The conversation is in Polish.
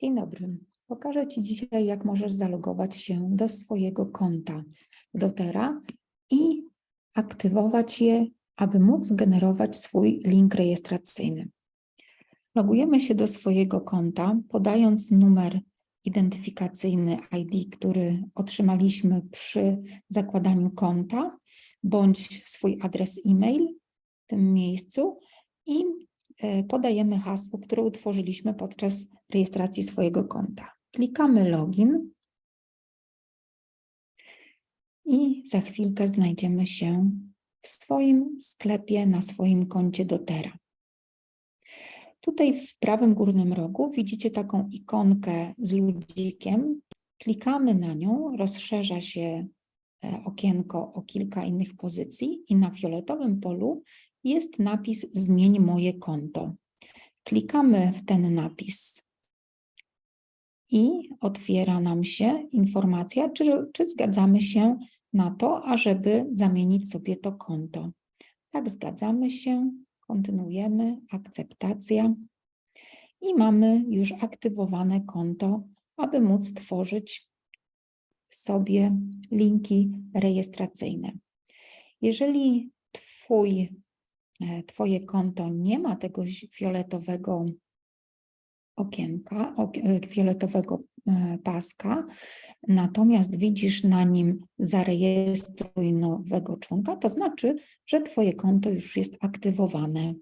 Dzień dobry. Pokażę Ci dzisiaj, jak możesz zalogować się do swojego konta Dotera i aktywować je, aby móc generować swój link rejestracyjny. Logujemy się do swojego konta, podając numer identyfikacyjny ID, który otrzymaliśmy przy zakładaniu konta, bądź swój adres e-mail w tym miejscu i podajemy hasło, które utworzyliśmy podczas rejestracji swojego konta. Klikamy login i za chwilkę znajdziemy się w swoim sklepie na swoim koncie Dotera. Tutaj w prawym górnym rogu widzicie taką ikonkę z ludzikiem. Klikamy na nią, rozszerza się e, okienko o kilka innych pozycji i na fioletowym polu jest napis Zmień moje konto. Klikamy w ten napis i otwiera nam się informacja, czy, czy zgadzamy się na to, ażeby zamienić sobie to konto. Tak, zgadzamy się, kontynuujemy, akceptacja i mamy już aktywowane konto, aby móc tworzyć sobie linki rejestracyjne. Jeżeli twój, Twoje konto nie ma tego fioletowego okienka, ok, e, fioletowego e, paska, natomiast widzisz na nim zarejestruj nowego członka, to znaczy, że Twoje konto już jest aktywowane.